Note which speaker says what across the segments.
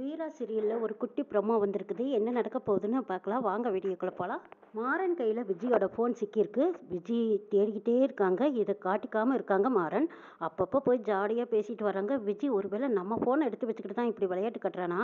Speaker 1: வீரா சீரியலில் ஒரு குட்டி ப்ரொமோ வந்திருக்குது. என்ன நடக்க போகுதுன்னு பார்க்கலாம். வாங்க வீடியோக்குள்ளே போகலாம் மாறன் கையில் விஜயோட ஃபோன் சிக்கியிருக்கு. விஜய் தேடிக்கிட்டே இருக்காங்க. இதை காட்டிக்காமல் இருக்காங்க மாறன். அப்பப்போ போய் ஜாலியாக பேசிட்டு வராங்க. விஜய் ஒருவேளை நம்ம ஃபோனை எடுத்து வச்சுக்கிட்டு தான் இப்படி விளையாட்டு கட்டுறானா?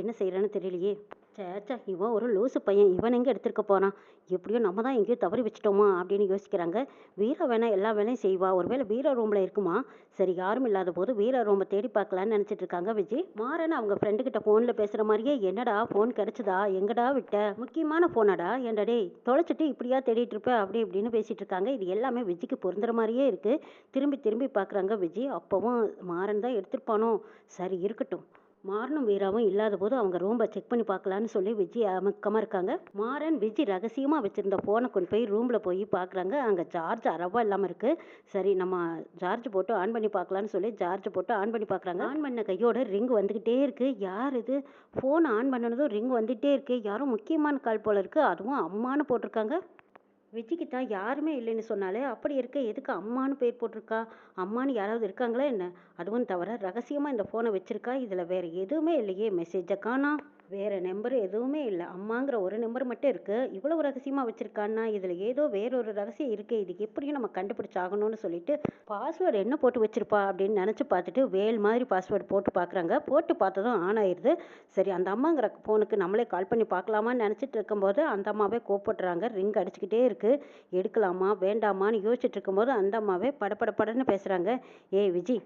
Speaker 1: என்ன செய்கிறேன்னு தெரியலையே. சேச்சா இவன் ஒரு லூசு பையன். இவன் எங்கே எடுத்துருக்க போகிறான் எப்படியோ நம்ம தான் எங்கேயோ தவறி வச்சிட்டோமா? அப்படின்னு யோசிக்கிறாங்க. வீரா வேணா எல்லா வேலையும் செய்வா. ஒருவேளை வீரா ரூமில் இருக்குமா? சரி யாரும் இல்லாத போது வீரா ரூமை தேடி பார்க்கலான்னு நினச்சிட்டு இருக்காங்க விஜய் மாறன் அவங்க ஃப்ரெண்டுக்கிட்ட கிட்ட ஃபோனில் பேசுகிற மாதிரியே என்னடா ஃபோன் கிடச்சதா? எங்கடா விட்ட? முக்கியமான ஃபோனாடா ஏன்டா டேய் தொலைச்சிட்டு இப்படியா தேடிட்டு இருப்ப? அப்படி இப்படின்னு பேசிட்டு இருக்காங்க. இது எல்லாமே விஜய்க்கு பொருந்துற மாதிரியே இருக்குது திரும்பி திரும்பி பார்க்குறாங்க விஜய். அப்போவும் மாறன் தான் எடுத்திருப்பானோ? சரி இருக்கட்டும். மாறனும் வீராவும் இல்லாத போது அவங்க ரூமை செக் பண்ணி பார்க்கலான்னு சொல்லி விஜய் அமக்கமாக இருக்காங்க. மாறன் விஜய் ரகசியமாக வச்சுருந்த ஃபோனை கொண்டு போய் ரூமில் போய் பார்க்குறாங்க. அங்கே சார்ஜ் அறவா இல்லாமல் இருக்குது சரி நம்ம சார்ஜ் போட்டு ஆன் பண்ணி பார்க்கலான்னு சொல்லி சார்ஜ் போட்டு ஆன் பண்ணி பார்க்குறாங்க. ஆன் பண்ண கையோட ரிங் வந்துக்கிட்டே இருக்குது யார் இது? ஃபோன் ஆன் பண்ணினதும் ரிங் வந்துகிட்டே இருக்குது யாரும் முக்கியமான கால் போல இருக்குது அதுவும் அம்மான்னு போட்டிருக்காங்க. விஜிக்கு தான் யாருமே இல்லைன்னு சொன்னாலே அப்படி இருக்க எதுக்கு அம்மான்னு பேர் போட்டிருக்கா? அம்மான்னு யாராவது இருக்காங்களா என்ன? அதுவும் தவிர ரகசியமாக இந்த ஃபோனை வச்சிருக்கா? இதில் வேற எதுவுமே இல்லையே மெசேஜை காணா. வேற நம்பர் எதுவுமே இல்லை. அம்மாங்கிற ஒரு நம்பர் மட்டும் இருக்கு. இவ்வளவு ரகசியமாக வச்சிருக்கான்னா இதில் ஏதோ வேறொரு ரகசியம் இருக்கு இது எப்படியும் நம்ம கண்டுபிடிச்சாகணும்னு சொல்லிட்டு பாஸ்வேர்டு என்ன போட்டு வச்சிருப்பா அப்படின்னு நினச்சி பார்த்துட்டு வேல் மாதிரி பாஸ்வேர்டு போட்டு பார்க்குறாங்க. போட்டு பார்த்ததும் ஆன் ஆயிடுது சரி அந்த அம்மாங்கிற ஃபோனுக்கு நம்மளே கால் பண்ணி பார்க்கலாமான்னு நினச்சிட்டு இருக்கும்போது அந்த அம்மாவே கோப்பட்டுறாங்க ரிங் அடிச்சுக்கிட்டே இருக்கு. எடுக்கலாமா? வேண்டாமான்னு யோசிச்சுட்டு இருக்கும்போது அந்த அம்மாவே படபட படன்னு பேசுகிறாங்க ஏய் விஜி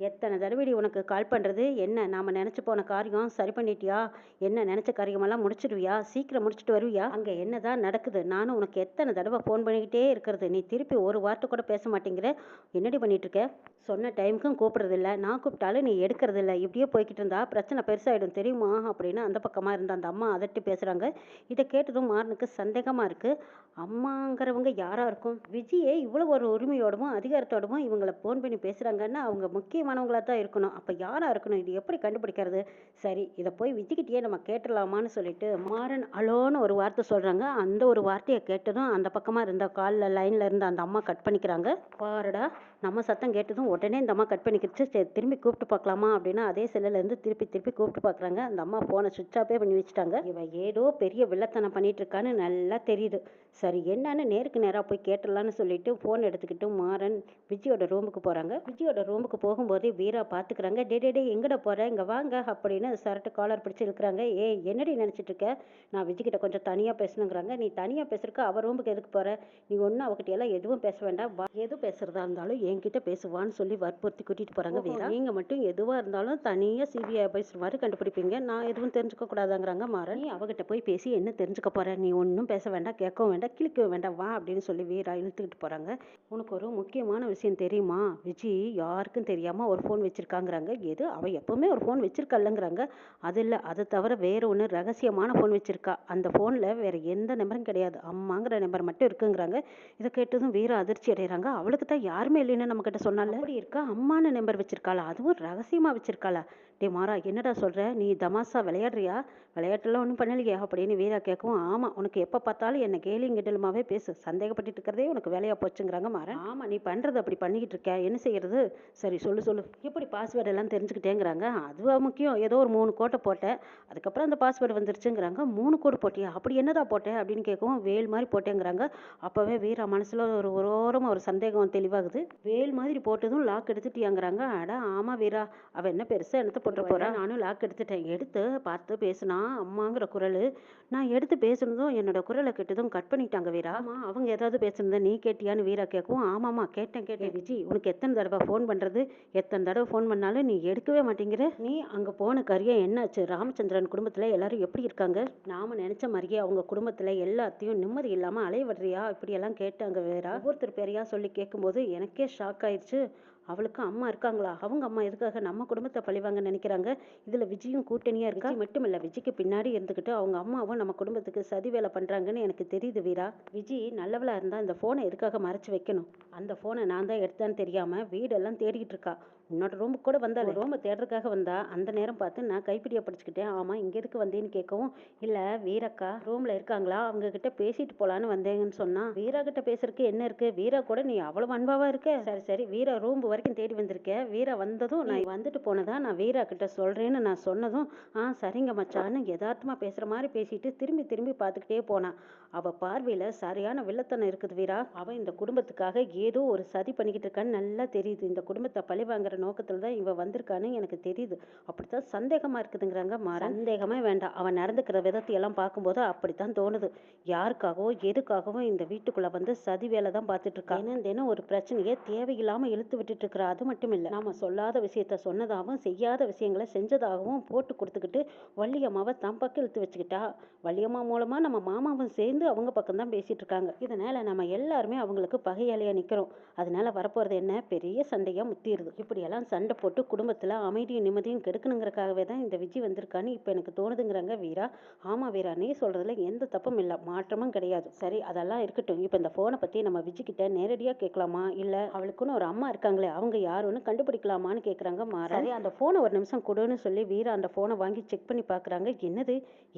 Speaker 1: எத்தனை தடவைடி உனக்கு கால் பண்ணுறது என்ன நாம் நினச்சி போன காரியம் சரி பண்ணிட்டியா? என்ன நினச்ச காரியமெல்லாம் முடிச்சிடுவியா சீக்கிரம் முடிச்சுட்டு வருவியா? அங்கே என்னதான் நடக்குது? நானும் உனக்கு எத்தனை தடவை ஃபோன் பண்ணிக்கிட்டே இருக்கிறது? நீ திருப்பி ஒரு வார்த்தை கூட பேச மாட்டேங்கிற? என்னடி பண்ணிகிட்ருக்க சொன்ன டைமுக்கும் கூப்பிட்றதில்ல. நான் கூப்பிட்டாலும் நீ எடுக்கிறதில்ல. இப்படியே போய்கிட்டு இருந்தா பிரச்சனை பெருசாகிடும் தெரியுமா? அப்படின்னு அந்த பக்கமாக இருந்த அந்த அம்மா அதட்டி பேசுகிறாங்க இதை கேட்டதும் மாறனுக்கு சந்தேகமாக இருக்குது அம்மாங்கிறவங்க யாராக இருக்கும்? விஜயை இவ்வளோ ஒரு உரிமையோடவும் அதிகாரத்தோடவும் இவங்களை ஃபோன் பண்ணி பேசுகிறாங்கன்னா அவங்க முக்கிய முக்கியமானவங்களாக தான் இருக்கணும். அப்போ யாராக இருக்கணும்? இது எப்படி கண்டுபிடிக்கிறது? சரி இதை போய் விஜய்கிட்டயே நம்ம கேட்டுடலாமான்னு சொல்லிட்டு மாறன் அலோன்னு ஒரு வார்த்தை சொல்கிறாங்க அந்த ஒரு வார்த்தையை கேட்டதும் அந்த பக்கமாக இருந்த காலில் லைனில் இருந்த அந்த அம்மா கட் பண்ணிக்கிறாங்க. பாருடா. நம்ம சத்தம் கேட்டதும் உடனே இந்த அம்மா கட் பண்ணிக்கிடுச்சு சரி திரும்பி கூப்பிட்டு பார்க்கலாமா அப்படின்னா அதே செல்லலேருந்து திருப்பி திருப்பி கூப்பிட்டு பார்க்குறாங்க. அந்த அம்மா ஃபோனை சுவிட்ச் ஆஃபே பண்ணி வச்சுட்டாங்க. இவன் ஏதோ பெரிய வில்லத்தனம் பண்ணிட்டு இருக்கான்னு நல்லா தெரியுது. சரி என்னன்னு நேருக்கு நேராக போய் கேட்டுடலான்னு சொல்லிட்டு ஃபோன் எடுத்துக்கிட்டு மாறன் விஜயோட ரூமுக்கு போகிறாங்க விஜயோட ரூமுக்கு போகும்போதே வீரா பார்த்துக்கிறாங்க டே டே டே எங்கட போகிற இங்கே வாங்க அப்படின்னு சரட்டு காலர் பிடிச்சி இருக்கிறாங்க ஏ என்னடி நினச்சிட்டு இருக்க? நான் விஜய்கிட்ட கொஞ்சம் தனியாக பேசணுங்கிறாங்க. நீ தனியாக பேசுறதுக்கு அவள் ரூமுக்கு எதுக்கு போகிற நீ ஒன்றும் அவகிட்ட எல்லாம் எதுவும் பேச வேண்டாம். வா எது பேசுறதா இருந்தாலும் என்கிட்ட பேசுவான்னு சொல்லி வற்புறுத்தி கூட்டிகிட்டு போகிறாங்க வீரா. நீங்கள் மட்டும் எதுவாக இருந்தாலும் தனியாக சிபிஐ பேசுகிற மாதிரி கண்டுபிடிப்பீங்க. நான் எதுவும் தெரிஞ்சுக்க கூடாதாங்கிறாங்க மாறன். நீ அவகிட்ட போய் பேசி என்ன தெரிஞ்சுக்க போற? நீ ஒன்றும் பேச வேண்டாம் கேட்கவும் வேண்டாம் கிளிக்கவும் வேண்டாம் வா அப்படின்னு சொல்லி வீரா இழுத்துக்கிட்டு போகிறாங்க உனக்கு ஒரு முக்கியமான விஷயம் தெரியுமா? விஜி யாருக்கும் தெரியாமல் ஒரு ஃபோன் வச்சிருக்காங்கிறாங்க. எது? அவள் எப்பவுமே ஒரு ஃபோன் வச்சிருக்கல்லங்கிறாங்க. அது இல்லை அதை தவிர வேற ஒன்று ரகசியமான ஃபோன் வச்சிருக்கா. அந்த ஃபோனில் வேற எந்த நம்பரும் கிடையாது. அம்மாங்கிற நம்பர் மட்டும் இருக்குங்கிறாங்க. இதை கேட்டதும் வீரா அதிர்ச்சி அடைகிறாங்க. அவளுக்கு தான் யாருமே இல்லைன்னு நம்ம கிட்ட சொன்னால. அப்படி இருக்கா அம்மான்னு நம்பர் வச்சிருக்காளா? அதுவும் ரகசியமா வச்சிருக்காளா? டே மாறா என்னடா சொல்ற? நீ தமாசா விளையாடுறியா? விளையாட்டுலாம் ஒன்றும் பண்ணலையே அப்படின்னு வீரா கேட்கவும் ஆமா உனக்கு எப்போ பார்த்தாலும் என்ன கேலியும் கிண்டலுமாவே பேசு. சந்தேகப்பட்டுட்டு இருக்கிறதே உனக்கு வேலையா போச்சுங்கிறாங்க மாறன். ஆமா நீ பண்றது அப்படி பண்ணிக்கிட்டு இருக்க. என்ன செய்யறது? சரி சொல்லு சொல்லு. எப்படி பாஸ்வேர்டு எல்லாம் தெரிஞ்சுக்கிட்டேங்கிறாங்க. அதுவா முக்கியம். ஏதோ ஒரு மூணு கோட்டை போட்டேன். அதுக்கப்புறம் அந்த பாஸ்வேர்டு வந்துருச்சுங்கிறாங்க. மூணு கோடு போட்டியா? அப்படி என்னடா போட்டேன் அப்படின்னு கேட்கவும் வேல் மாதிரி போட்டேங்கிறாங்க. அப்பவே வீரா மனசுல ஒரு ஒரு ஓரமா ஒரு சந்தேகம் தெளிவாகுது. வேல் மாதிரி போட்டதும் லாக் எடுத்துட்டியாங்கிறாங்க. அட ஆமா வீரா. அவ என்ன பெருசா என்னத்த போட்டு போறா? நானும் லாக் எடுத்துட்டேன். எடுத்து பார்த்து பேசுனா அம்மாங்கிற குரல். நான் எடுத்து பேசுனதும் என்னோட குரலை கேட்டதும் கட் பண்ணிட்டாங்க வீரா. ஆமா. அவங்க ஏதாவது பேசுனத நீ கேட்டியான்னு வீரா கேட்கவும் ஆமாமா கேட்டேன் கேட்டேன் விஜி. உனக்கு எத்தனை தடவை ஃபோன் பண்றது? எத்தனை தடவை ஃபோன் பண்ணாலும் நீ எடுக்கவே மாட்டேங்கிற. நீ அங்க போன கரியா என்னாச்சு ராமச்சந்திரன் குடும்பத்துல எல்லாரும் எப்படி இருக்காங்க? நாம நினைச்ச மாதிரியே அவங்க குடும்பத்துல எல்லாத்தையும் நிம்மதி இல்லாம அலைவடுறியா இப்படி எல்லாம் கேட்டாங்க வேற ஒவ்வொருத்தர் பேரையா சொல்லி கேட்கும்போது எனக்கே ஷாக் ஆயிடுச்சு. அவளுக்கு அம்மா இருக்காங்களா? அவங்க அம்மா எதுக்காக நம்ம குடும்பத்தை பழிவாங்க நினைக்கிறாங்க? இதுல விஜயும் கூட்டணியா இருக்கா? மட்டுமில்ல மட்டும் விஜய்க்கு பின்னாடி இருந்துகிட்டு அவங்க அம்மாவும் நம்ம குடும்பத்துக்கு சதி வேலை பண்றாங்கன்னு எனக்கு தெரியுது வீரா. விஜய் நல்லவளா இருந்தா இந்த போனை எதுக்காக மறைச்சு வைக்கணும்? அந்த போனை நான் தான் எடுத்தேன்னு தெரியாம வீடெல்லாம் தேடிக்கிட்டு இருக்கா. உன்னோட ரூமுக்கு கூட வந்தாள் ரூமை தேடுறதுக்காக வந்தா அந்த நேரம் பார்த்து நான் கைப்பிடியை பிடிச்சிக்கிட்டேன். ஆமாம் இங்கே எதுக்கு வந்தேன்னு கேட்கவும் இல்லை வீரக்கா ரூமில் இருக்காங்களா? அவங்க கிட்ட பேசிட்டு போகலான்னு வந்தேங்கன்னு சொன்னா வீரா கிட்ட பேசுறதுக்கு என்ன இருக்கு? வீரா கூட நீ அவ்வளவு அன்பாவா இருக்க? சரி சரி. வீரா ரூம் வரைக்கும் தேடி வந்திருக்க. வீரா வந்ததும் நான் வந்துட்டு போனதா நான் வீரா கிட்ட சொல்றேன்னு நான் சொன்னதும் ஆ சரிங்க மச்சான்னு யதார்த்தமா பேசுற மாதிரி பேசிட்டு திரும்பி திரும்பி பார்த்துக்கிட்டே போனா. அவ பார்வையில சரியான வில்லத்தனம் இருக்குது வீரா. அவ இந்த குடும்பத்துக்காக ஏதோ ஒரு சதி பண்ணிக்கிட்டு இருக்கான்னு நல்லா தெரியுது. இந்த குடும்பத்தை பழி வாங்குற நோக்கத்துல தான் இவ வந்திருக்கான்னு எனக்கு தெரியுது. அப்படித்தான் சந்தேகமா இருக்குதுங்கிறாங்க மாறன். சந்தேகமே வேண்டாம். அவன் நடந்துக்கிற விதத்தை எல்லாம் பார்க்கும்போது அப்படித்தான் தோணுது. யாருக்காகவோ எதுக்காகவோ இந்த வீட்டுக்குள்ள வந்து சதி வேலை தான் பார்த்துட்டு இருக்கா. தினம் தினம் ஒரு பிரச்சனையை தேவையில்லாம இழுத்து விட்டுட்டு இருக்கிறா அது மட்டும் இல்ல நாம சொல்லாத விஷயத்த சொன்னதாகவும் செய்யாத விஷயங்களை செஞ்சதாகவும் போட்டு கொடுத்துக்கிட்டு வள்ளியம்மாவை தம் பக்கம் இழுத்து வச்சுக்கிட்டா வள்ளியம்மா மூலமா நம்ம மாமாவும் சேர்ந்து அவங்க பக்கம் தான் பேசிட்டு இருக்காங்க. இதனால நம்ம எல்லாருமே அவங்களுக்கு பகையாளியா நிக்கிறோம். அதனால வரப்போறது என்ன? பெரிய சண்டையா முத்திடுது. இப்படியெல்லாம் சண்டை போட்டு குடும்பத்துல அமைதியும் நிம்மதியும் கெடுக்கணுங்கிறக்காகவே தான் இந்த விஜய் வந்திருக்கான்னு இப்ப எனக்கு தோணுதுங்கிறாங்க வீரா. ஆமா வீரா நீ சொல்றதுல எந்த தப்பும் இல்ல. மாற்றமும் கிடையாது. சரி அதெல்லாம் இருக்கட்டும். இப்ப இந்த போனை பத்தி நம்ம விஜய் கிட்ட நேரடியா கேட்கலாமா இல்ல அவளுக்குன்னு ஒரு அம்மா இருக்காங்களே அவங்க யாருன்னு கண்டுபிடிக்கலாமான்னு கேக்குறாங்க மாறா சரி அந்த போனை ஒரு நிமிஷம் கொடுன்னு சொல்லி வீரா அந்த போனை வாங்கி செக் பண்ணி பாக்குறாங்க. என்னது?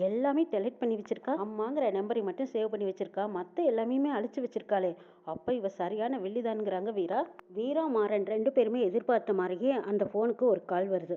Speaker 1: எல்லாமே டெலிட் பண்ணி வச்சிருக்கா? அம்மாங்கிற நம்பரை மட்டும் சேவ் பண்ணி வச்சிருக்கா? மத்த எல்லாமே அழிச்சு வச்சிருக்காளே. அப்ப இவ சரியான வெள்ளிதான்ங்கிறாங்க வீரா. வீரா மாறன் ரெண்டு பேருமே எதிர்பார்த்த மாதிரியே அந்த ஃபோனுக்கு ஒரு கால் வருது.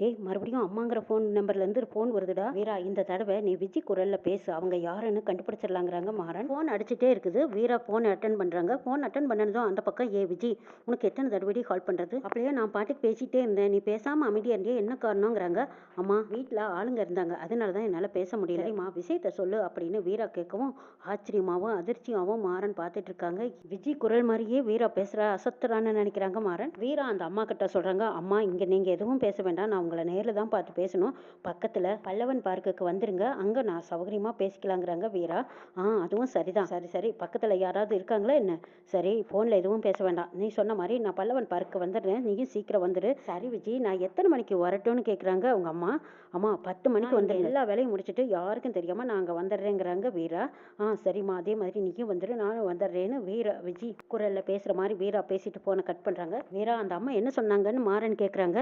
Speaker 1: டேய் மறுபடியும் அம்மாங்கிற ஃபோன் நம்பர்லேருந்து ஒரு ஃபோன் வருதுடா. வீரா இந்த தடவை நீ விஜய் குரலில் பேசு. அவங்க யாருன்னு கண்டுபிடிச்சிடலாங்கிறாங்க மாறன். ஃபோன் அடிச்சுட்டே இருக்குது. வீரா ஃபோன் அட்டன் பண்ணுறாங்க ஃபோன் அட்டன் பண்ணதும் அந்த பக்கம் ஏ விஜய் உனக்கு எத்தனை தடவை கால் பண்றது? அப்படியே நான் பாட்டுக்கு பேசிகிட்டே இருந்தேன். நீ பேசாமல் அமைதியாக இருந்தே என்ன காரணங்கிறாங்க அம்மா வீட்டில் ஆளுங்க இருந்தாங்க. அதனால தான் என்னால் பேச முடியலம்மா விஷயத்தை சொல்லு அப்படின்னு வீரா கேட்கவும் ஆச்சரியமாகவும் அதிர்ச்சியாகவும் மாறன் பார்த்துட்டு இருக்காங்க விஜய் குரல் மாதிரியே வீரா பேசுகிற அசத்துறான்னு நினைக்கிறாங்க மாறன். வீரா அந்த அம்மா கிட்ட சொல்கிறாங்க அம்மா இங்கே நீங்கள் எதுவும் பேச வேண்டாம். நான் உங்களை நேரில் தான் பார்த்து பேசணும். பக்கத்துல பல்லவன் பார்க்குக்கு வந்துருங்க. அங்க நான் சௌகரியமா பேசிக்கலாங்கிறாங்க வீரா. ஆ அதுவும் சரிதான். சரி சரி. பக்கத்துல யாராவது இருக்காங்களா என்ன? சரி போன்ல எதுவும் பேச வேண்டாம். நீ சொன்ன மாதிரி நான் பல்லவன் பார்க்கு வந்துடுறேன். நீயும் சீக்கிரம் வந்துடு சரி விஜய் நான் எத்தனை மணிக்கு வரட்டும்னு கேக்குறாங்க உங்க அம்மா? அம்மா பத்து மணிக்கு வந்து எல்லா வேலையும் முடிச்சிட்டு யாருக்கும் தெரியாம நான் அங்க வந்துடுறேங்கிறாங்க வீரா. ஆ சரிம்மா. அதே மாதிரி நீயும் வந்துடு நானும் வந்துடுறேன்னு வீரா விஜய் குரல்ல பேசுற மாதிரி வீரா பேசிட்டு போன கட் பண்றாங்க. வீரா அந்த அம்மா என்ன சொன்னாங்கன்னு மாறன் கேக்குறாங்க.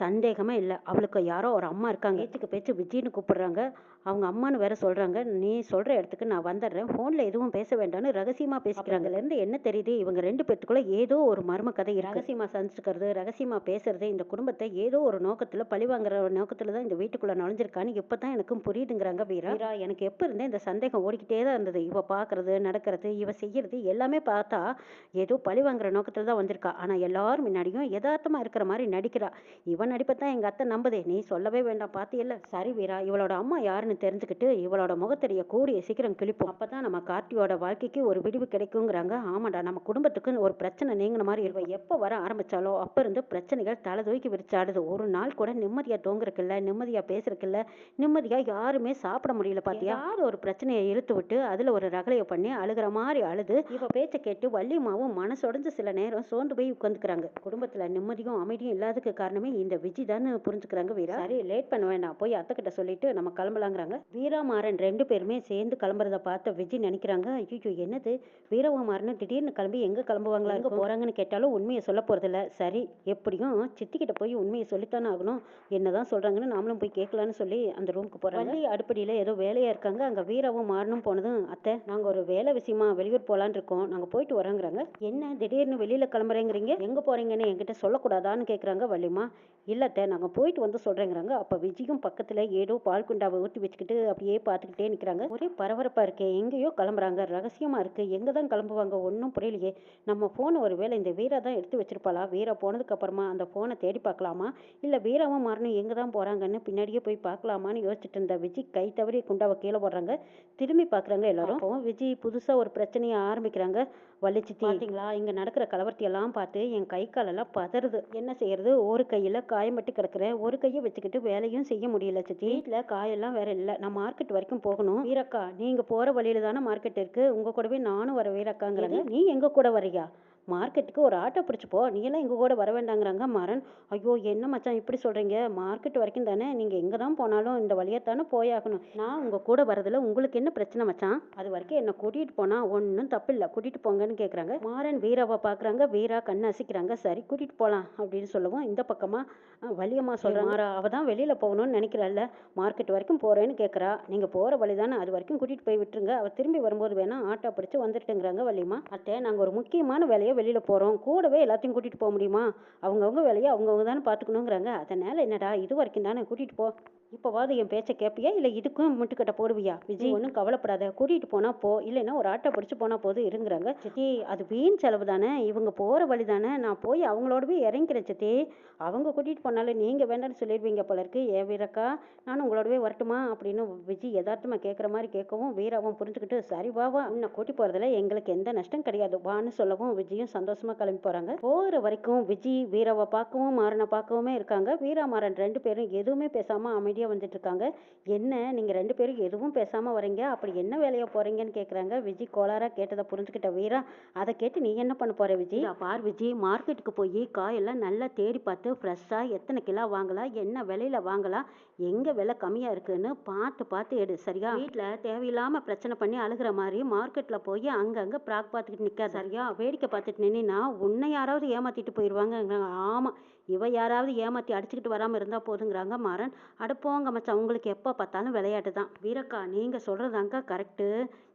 Speaker 1: சந்தேகமே இல்ல. அவளுக்கு யாரோ ஒரு அம்மா இருக்காங்க. பேச்சுக்கு பேச்சு விஜய்னு கூப்பிடுறாங்க. அவங்க அம்மான்னு வேற சொல்றாங்க. நீ சொல்ற இடத்துக்கு நான் வந்துடுறேன். போன்ல எதுவும் பேச வேண்டாம்னு ரகசியமா பேசிக்கிறாங்க இதுல இருந்து என்ன தெரியுது? இவங்க ரெண்டு பேத்துக்குள்ள ஏதோ ஒரு மர்ம கதை இருக்கு. ரகசியமா சந்திச்சுக்கிறது ரகசியமா பேசுறது இந்த குடும்பத்தை ஏதோ ஒரு நோக்கத்துல பழிவாங்குற நோக்கத்துல தான் இந்த வீட்டுக்குள்ள நுழைஞ்சிருக்கான்னு இப்பதான் எனக்கும் புரியுதுங்கிறாங்க வீரா. வீரா எனக்கு எப்ப இருந்தே இந்த சந்தேகம் ஓடிக்கிட்டே தான் இருந்தது. இவ பாக்குறது நடக்கிறது இவ செய்யறது எல்லாமே பார்த்தா ஏதோ பழி வாங்குற நோக்கத்துல தான் வந்திருக்கா. ஆனா எல்லாரும் முன்னாடியும் யதார்த்தமா இருக்கிற மாதிரி நடிக்கிறா. இவன் நடிப்பத்தான் எங்க அத்தை நம்புதே. நீ சொல்லவே வேண்டாம் பார்த்தியல்ல சரி வீரா இவளோட அம்மா யாருன்னு தெரிஞ்சுக்கிட்டு இவளோட முகத்தெரிய கூடிய சீக்கிரம் கிழிப்போம். அப்பதான் நம்ம கார்த்தியோட வாழ்க்கைக்கு ஒரு விடிவு கிடைக்குங்கிறாங்க. ஆமாடா நம்ம குடும்பத்துக்கு ஒரு பிரச்சனை நீங்கின மாதிரி இவ எப்போ வர ஆரம்பிச்சாலோ அப்ப இருந்து பிரச்சனைகள் தலை தூக்கி விரிச்சாடுது ஒரு நாள் கூட நிம்மதியா தூங்குறக்கில்ல நிம்மதியா பேசுறக்கில்ல நிம்மதியா யாருமே சாப்பிட முடியல பாத்தியா? யாரு ஒரு பிரச்சனையை இழுத்து விட்டு அதுல ஒரு ரகலைய பண்ணி அழுகிற மாதிரி அழுது இவ பேச்ச கேட்டு வள்ளியமாவும் மனசொடைஞ்சு சில நேரம் சோர்ந்து போய் உட்காந்துக்கிறாங்க குடும்பத்துல நிம்மதியும் அமைதியும் இல்லாததுக்கு காரணமே இந்த விஜய் தான் புரிஞ்சுக்கிறாங்க வீரா. சரி லேட் பண்ண வேண்டாம் போய் அத்தை கிட்ட சொல்லிட்டு நம்ம கிளம்பலாங்கிறாங்க. வீராமாறன் ரெண்டு பேருமே சேர்ந்து கிளம்புறத பார்த்த விஜய் நினைக்கிறாங்க. ஐயோ என்னது? வீரகுமாரன் திடீர்னு கிளம்பி எங்க கிளம்புவாங்களா எங்க போறாங்கன்னு கேட்டாலும் உண்மையை சொல்ல போறதில்ல. சரி எப்படியும் சித்தி கிட்ட போய் உண்மையை சொல்லித்தானே ஆகணும். என்னதான் சொல்றாங்கன்னு நாமளும் போய் கேட்கலான்னு சொல்லி அந்த ரூமுக்கு போறாங்க. வள்ளி அடுப்படியில ஏதோ வேலையா இருக்காங்க. அங்க வீரவும் மாறனும் போனதும் அத்தை நாங்க ஒரு வேலை விஷயமா வெளியூர் போலான்னு இருக்கோம். நாங்க போயிட்டு வரோங்கிறாங்க. என்ன? திடீர்னு வெளியில கிளம்புறேங்கிறீங்க? எங்க போறீங்கன்னு என்கிட்ட சொல்லக்கூடாதான்னு கேக்குறாங்க வள்ளிமா. இல்ல அத்தை. நாங்க போயிட்டு வந்து சொல்றேங்கிறாங்க. அப்ப விஜயும் பக்கத்துல ஏதோ பால் குண்டாவை ஊற்றி வச்சுக்கிட்டு அப்படியே பார்த்துக்கிட்டே நிக்கிறாங்க. ஒரே பரபரப்பா இருக்கே எங்கேயோ கிளம்புறாங்க. ரகசியமா இருக்கு. எங்க தான் கிளம்புவாங்க? ஒன்றும் புரியலையே. நம்ம போனை ஒருவேளை இந்த வீரா தான் எடுத்து வச்சிருப்பாளா? வீரா போனதுக்கு அப்புறமா அந்த போனை தேடி பார்க்கலாமா? இல்ல வீராவும் மாறணும் எங்க தான் போறாங்கன்னு பின்னாடியே போய் பார்க்கலாமான்னு யோசிச்சுட்டு இருந்த விஜய் கை தவறி குண்டாவை கீழே போடுறாங்க. திரும்பி பார்க்கறாங்க எல்லாரும். விஜய் புதுசா ஒரு பிரச்சனையை ஆரம்பிக்கிறாங்க. வள்ளிச்சித்தி பாத்தீங்களா? இங்க நடக்கிற கலவரத்தை எல்லாம் பார்த்து என் கை காலெல்லாம் பதறுது. என்ன செய்யறது? ஒரு கையில காயம்பட்டு கிடக்குறேன் ஒரு கையை வச்சுக்கிட்டு வேலையும் செய்ய முடியல சித்தி. வீட்டுல காயெல்லாம் வேற இல்ல. நான் மார்க்கெட் வரைக்கும் போகணும். வீரக்கா நீங்க போற வழியில தானே மார்க்கெட் இருக்கு. உங்க கூடவே நானும் வர வீரக்காங்கிறாங்க நீ எங்க கூட வரியா மார்க்கெட்டுக்கு ஒரு ஆட்டோ பிடிச்சி போ. நீ எல்லாம் எங்கள் கூட வர வேண்டாங்கிறாங்க மாறன். ஐயோ என்ன மச்சான் இப்படி சொல்கிறீங்க மார்க்கெட் வரைக்கும் தானே? நீங்கள் எங்கே தான் போனாலும் இந்த வழியாக தானே போயாகணும் நான் உங்கள் கூட வரதில் உங்களுக்கு என்ன பிரச்சனை மச்சான்? அது வரைக்கும் என்னை கூட்டிகிட்டு போனால் ஒன்றும் தப்பு இல்லை கூட்டிகிட்டு போங்கன்னு கேட்குறாங்க மாறன் வீராவை பார்க்குறாங்க வீரா கண்ணு அசிக்கிறாங்க. சரி கூட்டிகிட்டு போகலாம் அப்படின்னு சொல்லவும் இந்த பக்கமாக வலியம்மா சொல்கிறாங்க அவள் தான் வெளியில் போகணும்னு நினைக்கிறாள்ல. மார்க்கெட் வரைக்கும் போகிறேன்னு கேட்குறா நீங்கள் போகிற வழி தானே. அது வரைக்கும் கூட்டிகிட்டு போய் விட்டுருங்க. அவள் திரும்பி வரும்போது வேணால் ஆட்டோ பிடிச்சி வந்துட்டுங்கிறாங்க வள்ளியம்மா. அத்தை நாங்கள் ஒரு முக்கியமான வேலையை வெளியில் போகிறோம் கூடவே எல்லாத்தையும் கூட்டிகிட்டு போக முடியுமா? அவங்கவுங்க வேலையை அவங்கவுங்க தானே பார்த்துக்கணுங்கிறாங்க. அதனால் என்னடா இது வரைக்கும் தானே கூட்டிகிட்டு போ. இப்போவாது என் பேச்சை கேட்பியா இல்லை இதுக்கும் முட்டுக்கட்டை போடுவியா? விஜய் ஒன்றும் கவலைப்படாத. கூட்டிகிட்டு போனால் போ. இல்லைன்னா ஒரு ஆட்டோ பிடிச்சி போனால் போதும் இருங்கிறாங்க. சித்தி அது வீண் செலவு தானே. இவங்க போகிற வழி தானே. நான் போய் அவங்களோடவே இறங்கிறேன் சித்தி. அவங்க கூட்டிகிட்டு போனாலும் நீங்கள் வேண்டாம்னு சொல்லிடுவீங்க போல இருக்கு. ஏ வீரக்கா நானும் உங்களோடவே வரட்டுமா? அப்படின்னு விஜய் யதார்த்தமாக கேட்குற மாதிரி கேட்கவும் வீராவும் புரிஞ்சுக்கிட்டு சரி வா வா. உன்னை கூட்டி போகிறதுல எங்களுக்கு எந்த நஷ்டம் கிடையாது. வான்னு சொல்லவும் விஜயும் சந்தோஷமாக கிளம்பி போகிறாங்க போகிற வரைக்கும் விஜய் வீராவை பார்க்கவும் மாறனை பார்க்கவுமே இருக்காங்க. வீரா மாறன் ரெண்டு பேரும் எதுவுமே பேசாமல் அமைதியாக வந்துட்டு இருக்காங்க என்ன நீங்கள் ரெண்டு பேரும் எதுவும் பேசாமல் வரீங்க அப்படி என்ன வேலையை போகிறீங்கன்னு கேட்குறாங்க விஜய் கோளாராக கேட்டதை புரிஞ்சுக்கிட்ட வீரா. அதை கேட்டு நீ என்ன பண்ண போகிற விஜய் பார் விஜய் மார்க்கெட்டுக்கு போய் காயெல்லாம் நல்லா தேடி பார்த்து ஃப்ரெஷ்ஷாக எத்தனை கிலோ வாங்கலாம் என்ன விலையில வாங்கலாம் எங்கே விலை கம்மியாக இருக்குன்னு பார்த்து பார்த்து எடு சரியா? வீட்டில் தேவையில்லாமல் பிரச்சனை பண்ணி அழுகிற மாதிரி மார்க்கெட்டில் போய் அங்கங்கே ப்ராக் பார்த்துக்கிட்டு நிற்காத சரியா? வேடிக்கை பார்த்துட்டு நின்னா உன்னை யாராவது ஏமாற்றிட்டு போயிடுவாங்க ஆமாம் இவ யாராவது ஏமாற்றி அடிச்சுக்கிட்டு வராமல் இருந்தால் போதுங்கிறாங்க மாறன். அட போங்க மச்சான் உங்களுக்கு எப்போ பார்த்தாலும் விளையாட்டு தான் வீரக்கா நீங்கள் சொல்கிறதாங்க கரெக்டு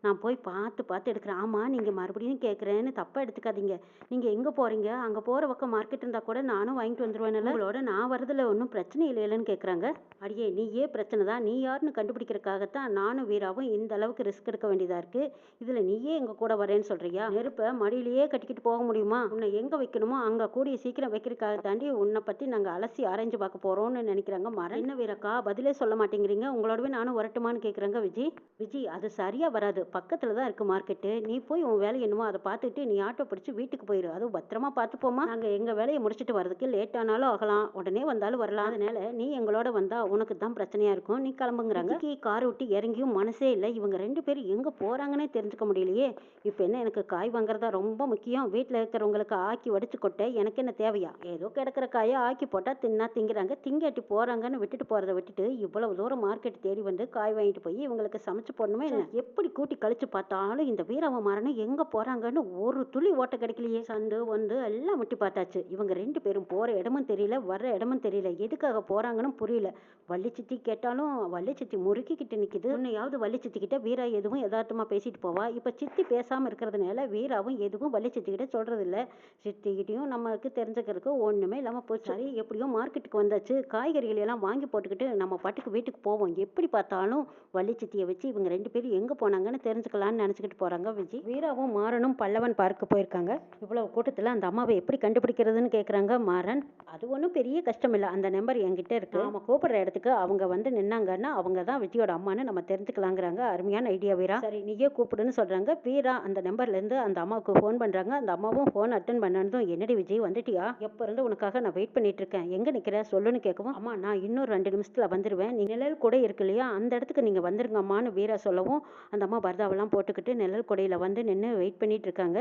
Speaker 1: நான் போய் பார்த்து பார்த்து எடுக்கிறேன். ஆமாம் நீங்கள் மறுபடியும் கேட்குறேன்னு தப்பாக எடுத்துக்காதீங்க. நீங்கள் எங்கே போகிறீங்க அங்கே போகிற பக்கம் மார்க்கெட் இருந்தால் கூட நானும் வாங்கிட்டு வந்துடுவேன் உங்களோட நான் வரதில் ஒன்றும் பிரச்சனை இல்லைன்னு கேட்குறாங்க. அடியே நீயே பிரச்சனை தான்? நீ யாருன்னு கண்டுபிடிக்கிறதுக்காகத்தான் நானும் வீராவும் இந்த அளவுக்கு ரிஸ்க் எடுக்க வேண்டியதாக இருக்குது இதில் நீயே எங்கள் கூட வரேன்னு சொல்கிறியா நெருப்பை மடியிலேயே கட்டிக்கிட்டு போக முடியுமா? உன்னை எங்கே வைக்கணுமோ அங்கே கூடிய சீக்கிரம் வைக்கிறதுக்காக தாண்டி உன்னை பற்றி நாங்கள் அலசி ஆராய்ஞ்சு பார்க்க போகிறோம்னு நினைக்கிறாங்க மரம் என்ன வீரக்கா? பதிலே சொல்ல மாட்டேங்கிறீங்க. உங்களோடவே நானும் வரட்டுமான்னு கேட்குறாங்க விஜய் விஜய் அது சரியாக வராது. பக்கத்தில் தான் இருக்குது மார்க்கெட்டு நீ போய் உன் வேலை என்னமோ அதை பார்த்துட்டு நீ ஆட்டோ பிடிச்சி வீட்டுக்கு போயிடு அதுவும் பத்திரமா பார்த்துப்போமா நாங்கள் எங்கள் வேலையை முடிச்சுட்டு வரதுக்கு லேட் ஆனாலும் ஆகலாம். உடனே வந்தாலும் வரலாம். அதனால நீ எங்களோட வந்தா உனக்கு தான் பிரச்சனையாக இருக்கும். நீ கிளம்புங்கிறாங்க. கார் விட்டு இறங்கியும் மனசே இல்லை. இவங்க ரெண்டு பேரும் எங்கே போகிறாங்கன்னே தெரிஞ்சுக்க முடியலையே. இப்போ என்ன எனக்கு காய் வாங்குறதா ரொம்ப முக்கியம். வீட்டில் இருக்கிறவங்களுக்கு ஆக்கி வடிச்சு கொட்ட எனக்கு என்ன தேவையா? ஏதோ கிடக்கிற காயை ஆக்கி போட்டால் தின்னா திங்கிறாங்க. திங்காட்டி போகிறாங்கன்னு விட்டுட்டு போகிறத விட்டுட்டு இவ்வளவு தூரம் மார்க்கெட் தேடி வந்து காய் வாங்கிட்டு போய் இவங்களுக்கு சமைச்சு போடணுமே எப்படி கூட்டி கழிச்சு பார்த்தாலும் இந்த வீரவ மரணம் எங்கே போகிறாங்கன்னு ஒரு துளி ஓட்ட கிடைக்கலையே சண்டு வந்து எல்லாம் முட்டி பார்த்தாச்சு. இவங்க ரெண்டு பேரும் போகிற இடமும் தெரியல வர்ற இடமும் தெரியல. எதுக்காக போகிறாங்கன்னு புரியல. வள்ளிச்சித்தி கேட்டாலும் வள்ளிச்சித்தி முறுக்கிக்கிட்டு நிற்கிது உன்னையாவது வள்ளிச்சித்திக்கிட்ட வீரா எதுவும் யதார்த்தமாக பேசிட்டு போவா? இப்போ சித்தி பேசாமல் இருக்கிறதுனால வீராவும் எதுவும் வள்ளிச்சித்திக்கிட்ட கிட்ட இல்ல சித்திக்கிட்டையும் நமக்கு தெரிஞ்சுக்கிறதுக்கு ஒன்றுமே இல்லாமல் போச்சு. சரி எப்படியோ மார்க்கெட்டுக்கு வந்தாச்சு. காய்கறிகள் எல்லாம் வாங்கி போட்டுக்கிட்டு நம்ம பாட்டுக்கு வீட்டுக்கு போவோம். எப்படி பார்த்தாலும் வள்ளிச்சித்தியை வச்சு இவங்க ரெண்டு பேரும் எங்கே போனாங்கன்னு தெரிஞ்சுக்கலாம்னு நினச்சிக்கிட்டு போகிறாங்க விஜய் வீராவும் மாறனும் பல்லவன் பார்க்க போயிருக்காங்க. இவ்வளவு கூட்டத்தில் அந்த அம்மாவை எப்படி கண்டுபிடிக்கிறதுன்னு கேட்குறாங்க மாறன். அது ஒன்றும் பெரிய கஷ்டம் இல்லை. அந்த நம்பர் என்கிட்ட இருக்கு. நாம கூப்பிடுற இடத்துக்கு அவங்க வந்து நின்னாங்கன்னா அவங்க தான் விஜயோட அம்மான்னு நம்ம தெரிஞ்சுக்கலாங்கிறாங்க அருமையான ஐடியா வீரா. சரி. நீயே கூப்பிடுன்னு சொல்றாங்க. வீரா அந்த நம்பர்ல இருந்து அந்த அம்மாவுக்கு ஃபோன் பண்றாங்க. அந்த அம்மாவும் ஃபோன் அட்டன் பண்ணதும் என்னடி விஜய் வந்துட்டியா? எப்ப இருந்து உனக்காக நான் வெயிட் பண்ணிட்டு இருக்கேன்? எங்க நிக்கிற? சொல்லுன்னு கேட்கவும் அம்மா நான் இன்னும் ரெண்டு நிமிஷத்துல வந்துருவேன். நீ நிழல் கூட இருக்கு இல்லையா அந்த இடத்துக்கு நீங்க வந்துருங்க அம்மான்னு வீரா சொல்லவும் அந்த அம்மா பர்தாவெல்லாம் போட்டுக்கிட்டு நிழல் கொடையில் வந்து நின்று வெயிட் பண்ணிட்டு இருக்காங்க.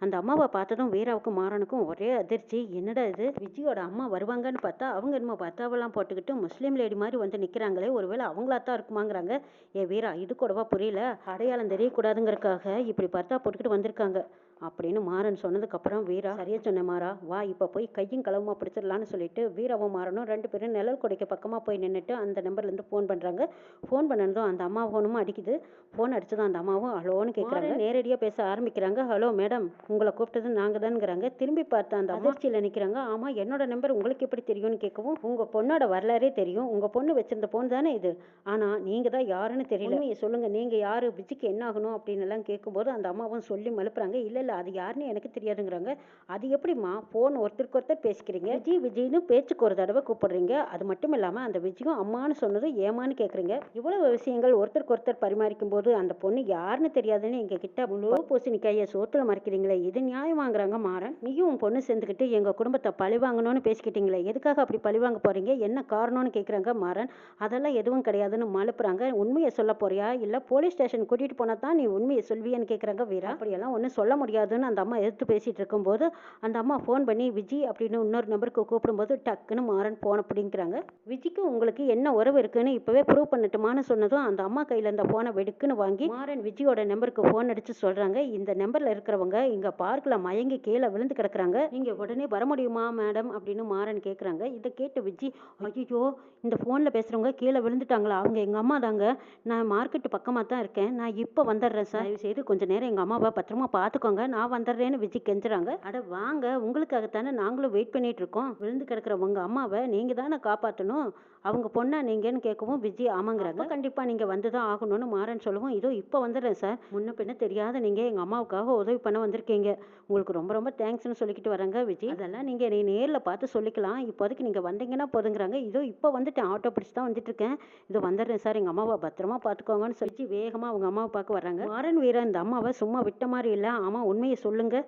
Speaker 1: அந்த அம்மாவை பார்த்ததும் வீராவுக்கும் மாறனுக்கும் ஒரே அதிர்ச்சி. என்னடா இது? விஜயோட அம்மா வருவாங்கன்னு பார்த்தா அவங்க என்னமோ பர்தாவெல்லாம் போட்டுக்கிட்டு முஸ்லீம் லேடி மாதிரி வந்து நிற்கிறாங்களே ஒருவேளை அவங்களா தான் இருக்குமாங்கிறாங்க. ஏ வீரா இது கூடவா புரியல? அடையாளம் தெரியக்கூடாதுங்கிறதுக்காக இப்படி பர்தா போட்டுக்கிட்டு வந்திருக்காங்க. அப்படின்னு மாறன் சொன்னதுக்கப்புறம் வீரா சரியா சொன்ன மாறா வா இப்போ போய் கையும் களவுமா பிடிச்சிடலான்னு சொல்லிட்டு வீராவும் மாறனும் ரெண்டு பேரும் நிழல் கொடைக்கு பக்கமாக போய் நின்றுட்டு அந்த நம்பர்லேருந்து ஃபோன் பண்ணுறாங்க ஃபோன் பண்ணதும் அந்த அம்மா ஃபோனும் அடிக்குது. ஃபோன் அடிச்சதும் அந்த அம்மாவும் ஹலோன்னு கேட்குறாங்க நேரடியாக பேச ஆரம்பிக்கிறாங்க. ஹலோ மேடம் உங்களை கூப்பிட்டது நாங்கள் தான்ங்கிறாங்க திரும்பி பார்த்த அந்த அதிர்ச்சியில் நிற்கிறாங்க ஆமாம் என்னோட நம்பர் உங்களுக்கு எப்படி தெரியும்னு கேட்கவும் உங்கள் பொண்ணோட வரலாறே தெரியும். உங்கள் பொண்ணு வச்சிருந்த ஃபோன் தானே இது. ஆனால் நீங்கள் தான் யாருன்னு தெரியல. சொல்லுங்கள் நீங்கள் யார்? விஜிக்கு என்ன ஆகணும்? அப்படின்னு எல்லாம் கேட்கும்போது அந்த அம்மாவும் சொல்லி மலுப்புறாங்க. இல்லை இல்லை அது யாருன்னு எனக்கு தெரியாதுங்கிறாங்க. அது எப்படிம்மா ஃபோன் ஒருத்தருக்கு ஒருத்தர் பேசிக்கிறீங்க? விஜய் விஜய்னு பேச்சுக்கு ஒரு தடவை கூப்பிடுறீங்க. அது மட்டும் இல்லாமல் அந்த விஜயும் அம்மான்னு சொன்னது ஏமான்னு கேட்குறீங்க இவ்வளவு விஷயங்கள் ஒருத்தருக்கு ஒருத்தர் பரிமாறிக்கும் போது அந்த பொண்ணு யாருன்னு தெரியாதுன்னு எங்கள் கிட்ட முழு பூசணிக்காய சோத்துல மறைக்கிறீங்களே இது நியாயம் வாங்குறாங்க மாறன். நீயும் உன் பொண்ணு சேர்ந்துக்கிட்டு எங்கள் குடும்பத்தை பழி வாங்கணும்னு பேசிக்கிட்டீங்களே எதுக்காக அப்படி பழி வாங்க போறீங்க? என்ன காரணம்னு கேட்குறாங்க மாறன். அதெல்லாம் எதுவும் கிடையாதுன்னு மழுப்புறாங்க. உண்மையை சொல்ல போறியா? இல்லை போலீஸ் ஸ்டேஷன் கூட்டிகிட்டு போனா தான் நீ உண்மையை சொல்வியன்னு கேட்குறாங்க வீரா? அப்படியெல்லாம் ஒன்றும் சொல்ல முடியாது. முடியாதுன்னு அந்த அம்மா எதிர்த்து பேசிகிட்டு இருக்கும்போது அந்த அம்மா ஃபோன் பண்ணி விஜி அப்படின்னு இன்னொரு நம்பருக்கு கூப்பிடும்போது டக்குன்னு மாறன் ஃபோனை பிடிங்கிறாங்க விஜிக்கு உங்களுக்கு என்ன உறவு இருக்குன்னு இப்போவே ப்ரூவ் பண்ணட்டுமான்னு சொன்னதும் அந்த அம்மா கையில் இந்த ஃபோனை வெடுக்குன்னு வாங்கி மாறன் விஜியோட நம்பருக்கு ஃபோன் அடித்து சொல்கிறாங்க இந்த நம்பரில் இருக்கிறவங்க இங்கே பார்க்கில் மயங்கி கீழே விழுந்து கிடக்குறாங்க. நீங்கள் உடனே வர முடியுமா மேடம் அப்படின்னு மாறன் கேட்குறாங்க இதை கேட்டு விஜி ஐயோ இந்த ஃபோனில் பேசுகிறவங்க கீழே விழுந்துட்டாங்களா? அவங்க எங்கள் அம்மா தாங்க. நான் மார்க்கெட்டு பக்கமாக தான் இருக்கேன். நான் இப்போ வந்துடுறேன் சார் தயவு செய்து கொஞ்ச நேரம் எங்கள் அம்மாவை பத்திரமா பார்த்துக்கோங்க. நான் வந்துடுறேன்னு விஜி கெஞ்சுறாங்க. அட வாங்க உங்களுக்காகத்தானே நாங்களும் வெயிட் பண்ணிட்டு இருக்கோம். விழுந்து கிடக்குற உங்க அம்மாவை நீங்கள் தானே காப்பாற்றணும் அவங்க பொண்ணா நீங்கன்னு கேட்கவும் விஜி ஆமாங்கிறாங்க. கண்டிப்பாக நீங்கள் வந்து தான் ஆகணும்னு மாறன் சொல்லவும். இதோ இப்போ வந்துடுறேன் சார். முன்ன பின்ன தெரியாத நீங்கள் எங்கள் அம்மாவுக்காக உதவி பண்ண வந்திருக்கீங்க. உங்களுக்கு ரொம்ப ரொம்ப தேங்க்ஸ்னு சொல்லிக்கிட்டு வராங்க விஜி அதெல்லாம் நீங்கள் நீ நேரில் பார்த்து சொல்லிக்கலாம். இப்போதைக்கு நீங்கள் வந்தீங்கன்னா போதுங்கிறாங்க இதோ இப்போ வந்துட்டேன். ஆட்டோ பிடிச்சி தான் வந்துட்டு இருக்கேன் இதோ வந்துடுறேன் சார். எங்கள் அம்மாவை பத்திரமா பார்த்துக்கோங்கன்னு சொல்லி வேகமாக அவங்க அம்மாவை பார்க்க வராங்க மாறன் வீரன் இந்த அம்மாவை சும்மா விட்ட மாதிரி இல்லை. ஆமாம் உண்மையை சொல்லுங்க.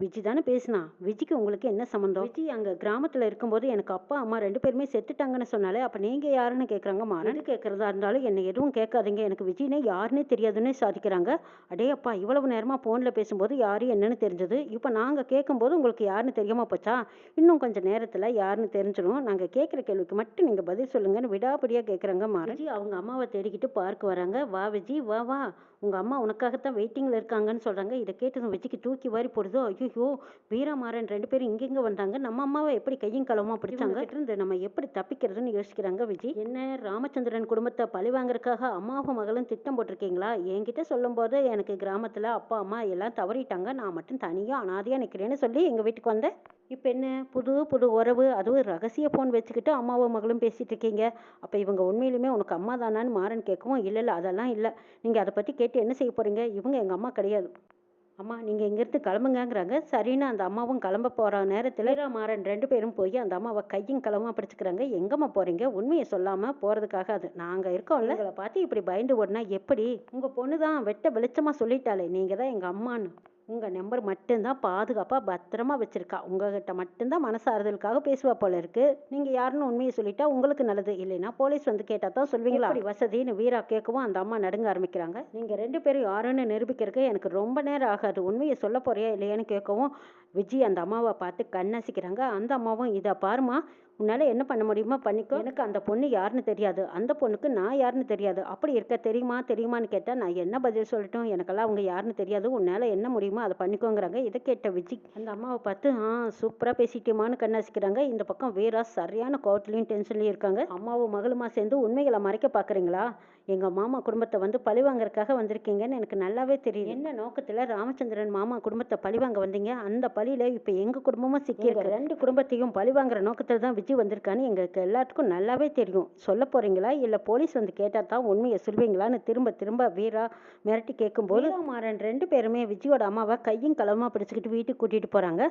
Speaker 1: விஜி தானே பேசினா? விஜிக்கு உங்களுக்கு என்ன சம்மந்தம் விஜி அங்கே கிராமத்தில் இருக்கும்போது எனக்கு அப்பா அம்மா ரெண்டு பேருமே செத்துட்டாங்கன்னு சொன்னாலே அப்போ நீங்கள் யாருன்னு கேட்குறாங்க மாறன் கேட்குறதா இருந்தாலும் என்னை எதுவும் கேட்காதீங்க. எனக்கு விஜினே யாருன்னே தெரியாதுன்னு சாதிக்கிறாங்க. அடே அப்பா இவ்வளவு நேரமாக ஃபோனில் பேசும்போது யாரு என்னன்னு தெரிஞ்சது? இப்போ நாங்கள் கேட்கும்போது உங்களுக்கு யாருன்னு தெரியாமல் போச்சா? இன்னும் கொஞ்சம் நேரத்தில் யாருன்னு தெரிஞ்சிடும். நாங்கள் கேட்குற கேள்விக்கு மட்டும் நீங்கள் பதில் சொல்லுங்கன்னு விடாபடியாக கேட்குறாங்க மாறன் அவங்க அம்மாவை தேடிக்கிட்டு பார்க்க வராங்க. வா விஜி வா வா. உங்கள் அம்மா உனக்காகத்தான் வெயிட்டிங்கில் இருக்காங்கன்னு சொல்கிறாங்க இதை கேட்டதும் விஜிக்கு தூக்கி வாரி போடுதோ? ஐயோ வீரமாறன் ரெண்டு பேரும் இங்கெங்க வந்தாங்க. நம்ம அம்மாவை எப்படி கையும் களவுமா பிடிச்சாங்க? இருந்து நம்ம எப்படி தப்பிக்கிறதுன்னு யோசிக்கிறாங்க விஜய் என்ன ராமச்சந்திரன் குடும்பத்தை பழி வாங்குறதுக்காக அம்மாவும் மகளும் திட்டம் போட்டிருக்கீங்களா? என்கிட்ட சொல்லும்போது எனக்கு கிராமத்தில் அப்பா அம்மா எல்லாம் தவறிட்டாங்க. நான் மட்டும் தனியாக அனாதையாக நிற்கிறேன்னு சொல்லி எங்கள் வீட்டுக்கு வந்தேன். இப்போ என்ன? புது புது உறவு. அதுவும் ரகசிய ஃபோன் வச்சுக்கிட்டு அம்மாவும் மகளும் பேசிட்டு இருக்கீங்க. அப்போ இவங்க உண்மையிலுமே உனக்கு அம்மா தானான்னு மாறன் கேட்கவும் இல்லை இல்லை அதெல்லாம் இல்லை. நீங்கள் அதை பற்றி கேட்டு என்ன செய்ய போகிறீங்க இவங்க எங்கள் அம்மா கிடையாது. அம்மா நீங்கள் இங்கேருந்து கிளம்புங்கிறாங்க சரின்னு அந்த அம்மாவும் கிளம்ப போகிற நேரத்தில் மாறன் ரெண்டு பேரும் போய் அந்த அம்மாவை கையும் கிளம்ப பிடிச்சிக்கிறாங்க. எங்கம்மா போகிறீங்க உண்மையை சொல்லாமல் போகிறதுக்காக அது. நாங்கள் இருக்கோம்ல. உங்களை பார்த்து இப்படி பயந்து ஓடினா எப்படி? உங்கள் பொண்ணு தான் வெட்ட வெளிச்சமாக சொல்லிட்டாளே. நீங்கள் தான் எங்கள் அம்மான்னு. உங்கள் நம்பர் மட்டும்தான் பாதுகாப்பாக பத்திரமா வச்சுருக்கா. உங்ககிட்ட மட்டும்தான் மனசாறுதலுக்காக பேசுவா போல இருக்கு. நீங்கள் யாருன்னு உண்மையை சொல்லிட்டா உங்களுக்கு நல்லது. இல்லைன்னா போலீஸ் வந்து கேட்டால் தான் சொல்வீங்களா? அப்படி வசதின்னு வீரா கேட்கவும் அந்த அம்மா நடுங்க ஆரம்பிக்கிறாங்க. நீங்கள் ரெண்டு பேரும் யாருன்னு நிரூபிக்கிறதுக்கு எனக்கு ரொம்ப நேரம் ஆகாது. உண்மையை சொல்ல போறியா இல்லையான்னு கேட்கவும் விஜய் அந்த அம்மாவை பார்த்து கண்ணசிக்கிறாங்க. அந்த அம்மாவும் இதை பாருமா உன்னால் என்ன பண்ண முடியுமோ பண்ணிக்கோ. எனக்கு அந்த பொண்ணு யாருன்னு தெரியாது. அந்த பொண்ணுக்கு நான் யாருன்னு தெரியாது. அப்படி இருக்க தெரியுமா தெரியுமான்னு கேட்டால் நான் என்ன பதில் சொல்லட்டும்? எனக்கெல்லாம் அவங்க யாருன்னு தெரியாது. உன்னால் என்ன முடியுமோ அதை பண்ணிக்கோங்கிறாங்க. இதை கேட்ட விஜி. அந்த அம்மாவை பார்த்து ஆ சூப்பராக பேசிட்டேமான்னு கண்ணாசிக்கிறாங்க. இந்த பக்கம் வீரா சரியான கோவத்துலையும் டென்ஷன்லையும் இருக்காங்க. அம்மாவும் மகளுமா சேர்ந்து உண்மைகளை மறைக்க பார்க்குறீங்களா எங்கள் மாமா குடும்பத்தை வந்து பழிவாங்கறதுக்காக வந்திருக்கீங்கன்னு எனக்கு நல்லாவே தெரியும் என்ன நோக்கத்தில் ராமச்சந்திரன் மாமா குடும்பத்தை பழிவாங்க வந்தீங்க? அந்த பழியில் இப்போ எங்கள் குடும்பமும் சிக்கியிருக்கு ரெண்டு குடும்பத்தையும் பழிவாங்குற நோக்கத்தில் தான் விஜய் வந்திருக்கான்னு எங்களுக்கு எல்லாத்துக்கும் நல்லாவே தெரியும். சொல்ல போகிறீங்களா இல்லை போலீஸ் வந்து கேட்டால் தான் உண்மையை சொல்வீங்களான்னு திரும்ப திரும்ப வீரா மிரட்டி கேட்கும்போது மாறன் ரெண்டு பேருமே விஜயோட அம்மாவை கையும் களமாக பிடிச்சிக்கிட்டு வீட்டுக்கு கூட்டிகிட்டு போகிறாங்க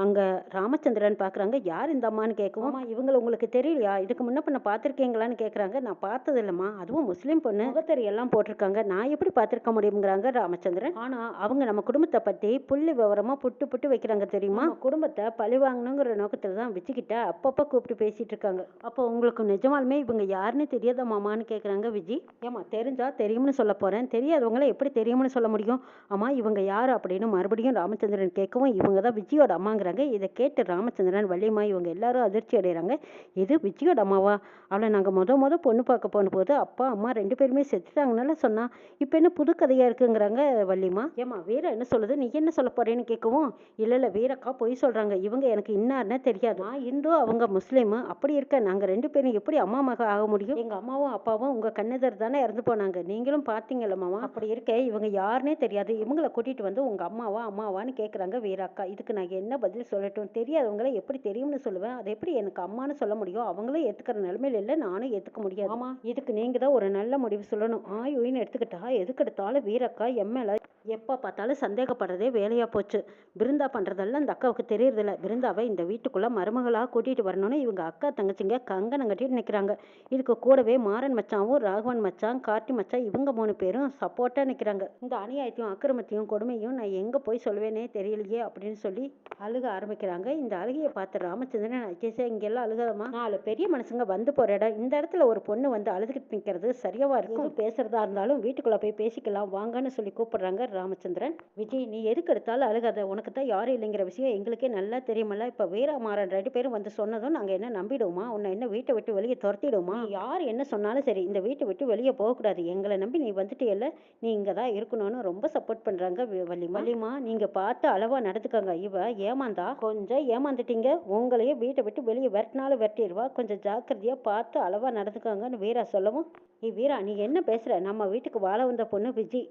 Speaker 1: அங்கே ராமச்சந்திரன் பார்க்குறாங்க யார் இந்த அம்மான்னு கேட்கவும் "அம்மா, இவங்கள உங்களுக்கு தெரியலையா? இதுக்கு முன்ன பண்ண பார்த்துருக்கீங்களான்னு கேட்குறாங்க நான் பார்த்தது இல்லைம்மா அதுவும் முஸ்லீம் பொண்ணு முகத்தறி எல்லாம் போட்டிருக்காங்க. நான் எப்படி பார்த்துருக்க முடியுங்கிறாங்க ராமச்சந்திரன். ஆனால் அவங்க நம்ம குடும்பத்தை பற்றி புள்ளி விவரமாக புட்டு புட்டு வைக்கிறாங்க தெரியுமா? குடும்பத்தை பழி வாங்கணுங்கிற நோக்கத்தில் தான் வச்சுக்கிட்ட அப்பப்போ கூப்பிட்டு பேசிட்டு இருக்காங்க. அப்போ உங்களுக்கு நிஜமாலுமே இவங்க யாருன்னு தெரியாத மாமான்னு கேட்குறாங்க விஜி ஏமா தெரிஞ்சா தெரியும்னு சொல்ல போகிறேன் தெரியாதவங்கள எப்படி தெரியும்னு சொல்ல முடியும்? ஆமா இவங்க யார் அப்படின்னு மறுபடியும் ராமச்சந்திரன் கேட்கவும் இவங்க தான் விஜயோட அம்மாங்கிறாங்க. இதை கேட்டு ராமச்சந்திரன் வள்ளியம்மா இவங்க எல்லாரும் அதிர்ச்சி அடைகிறாங்க இது விஜயோட அம்மாவா? அவளை நாங்கள் முத முத பொண்ணு பார்க்க போன போது அப்பா அம்மா ரெண்டு ரெண்டு பேருமே செத்துட்டாங்கனால சொன்னா இப்போ என்ன புது கதையாக இருக்குங்கிறாங்க வள்ளிமா? ஏம்மா வீர என்ன சொல்லுது? நீ என்ன சொல்ல போறேன்னு கேட்கவும் இல்லை இல்லை வீரக்கா பொய் சொல்கிறாங்க இவங்க எனக்கு இன்னார்னே தெரியாது. நான் இந்து அவங்க முஸ்லீமு. அப்படி இருக்க நாங்கள் ரெண்டு பேரும் எப்படி அம்மா மக ஆக முடியும்? எங்கள் அம்மாவும் அப்பாவும் உங்கள் கண்ணெதர் தானே இறந்து போனாங்க. நீங்களும் பார்த்தீங்கல்ல மாமா? அப்படி இருக்க இவங்க யாருனே தெரியாது. இவங்களை கூட்டிகிட்டு வந்து உங்கள் அம்மாவா அம்மாவான்னு கேட்குறாங்க வீராக்கா. இதுக்கு நான் என்ன பதில் சொல்லட்டும்? தெரியாதவங்களை எப்படி தெரியும்னு சொல்லுவேன். அதை எப்படி எனக்கு அம்மான்னு சொல்ல முடியும்? அவங்களும் ஏற்றுக்கிற நிலைமையில இல்லை நானும் ஏற்றுக்க முடியாது. ஆமாம் இதுக்கு நீங்கள் தான் ஒரு நல்ல முடிவு சொல்லணும். ஆயுன்னு எடுத்துக்கிட்டா எதுக்கு எடுத்தாலும் வீரக்கா எம்எல்ஏ எப்போ பார்த்தாலும் சந்தேகப்படுறதே வேலையாக போச்சு. பிருந்தா பண்ணுறதெல்லாம் இந்த அக்காவுக்கு தெரியறதில்ல. பிருந்தாவை இந்த வீட்டுக்குள்ளே மருமகளாக கூட்டிகிட்டு வரணும்னு இவங்க அக்கா தங்கச்சிங்க கங்கணம் கட்டிட்டு நிற்கிறாங்க இதுக்கு கூடவே மாறன் மச்சாவும் ராகவன் மச்சான் கார்த்தி மச்சான் இவங்க மூணு பேரும் சப்போர்ட்டாக நிற்கிறாங்க இந்த அநியாயத்தையும் அக்கிரமத்தையும் கொடுமையும் நான் எங்கே போய் சொல்வேனே தெரியலையே அப்படின்னு சொல்லி அழுக ஆரம்பிக்கிறாங்க. இந்த அழுகையை பார்த்து ராமச்சந்திரன் அச்சேசே இங்கெல்லாம் அழுகலாமா நாலு பெரிய மனுஷங்க வந்து போகிற இடம். இந்த இடத்துல ஒரு பொண்ணு வந்து அழுதுகிட்டு நிற்கிறது சரியாக கூடவா இருக்கும்? பேசுறதா இருந்தாலும் வீட்டுக்குள்ள போய் பேசிக்கலாம் வாங்கன்னு சொல்லி கூப்பிடுறாங்க ராமச்சந்திரன். விஜய் நீ எதுக்கு எடுத்தாலும் அழுகாத. உனக்கு தான் யாரும் இல்லைங்கிற விஷயம் எங்களுக்கே நல்லா தெரியுமல்ல இப்போ வீரமாறன் ரெண்டு பேரும் வந்து சொன்னதும் நாங்கள் என்ன நம்பிடுவோமா? உன்னை என்ன வீட்டை விட்டு வெளியே துரத்திடுவோமா? யார் என்ன சொன்னாலும் சரி இந்த வீட்டை விட்டு வெளியே போகக்கூடாது. எங்களை நம்பி நீ வந்துட்டியல்ல. நீ இங்கே தான் இருக்கணும்னு ரொம்ப சப்போர்ட் பண்ணுறாங்க வள்ளிமா வள்ளிமா நீங்கள் பார்த்து அளவாக நடந்துக்கோங்க. இவ ஏமாந்தா? கொஞ்சம் ஏமாந்துட்டீங்க. உங்களையே வீட்டை விட்டு வெளியே விரட்டினாலும் விரட்டிடுவா. கொஞ்சம் ஜாக்கிரதையாக பார்த்து அளவாக நடந்துக்கோங்கன்னு வீரா சொல்லவும். ஏய் வீரா நீ என்ன பேசுகிற நம்ம வீட்டுக்கு வாழ வந்த பொண்ணு விஜி.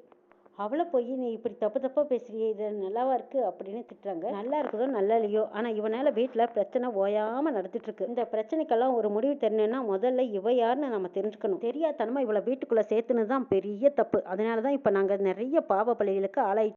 Speaker 1: அவளை போய் நீ இப்படி தப்பு தப்பாக பேசுறியே இது நல்லாவா இருக்குது அப்படின்னு திட்டுறாங்க. நல்லா இருக்குதோ நல்லா இல்லையோ ஆனால் இவனால் வீட்டில் பிரச்சனை ஓயாமல் நடத்திட்டுருக்கு இந்த பிரச்சனைக்கெல்லாம் ஒரு முடிவு தெரியணும்னா முதல்ல இவ யாருன்னு நம்ம தெரிஞ்சுக்கணும். தெரியாதனமா இவளை வீட்டுக்குள்ளே சேர்த்துன்னு தான் பெரிய தப்பு. அதனால தான் இப்போ நாங்கள் நிறைய பாவ பள்ளிகளுக்கு ஆளாயிட்டு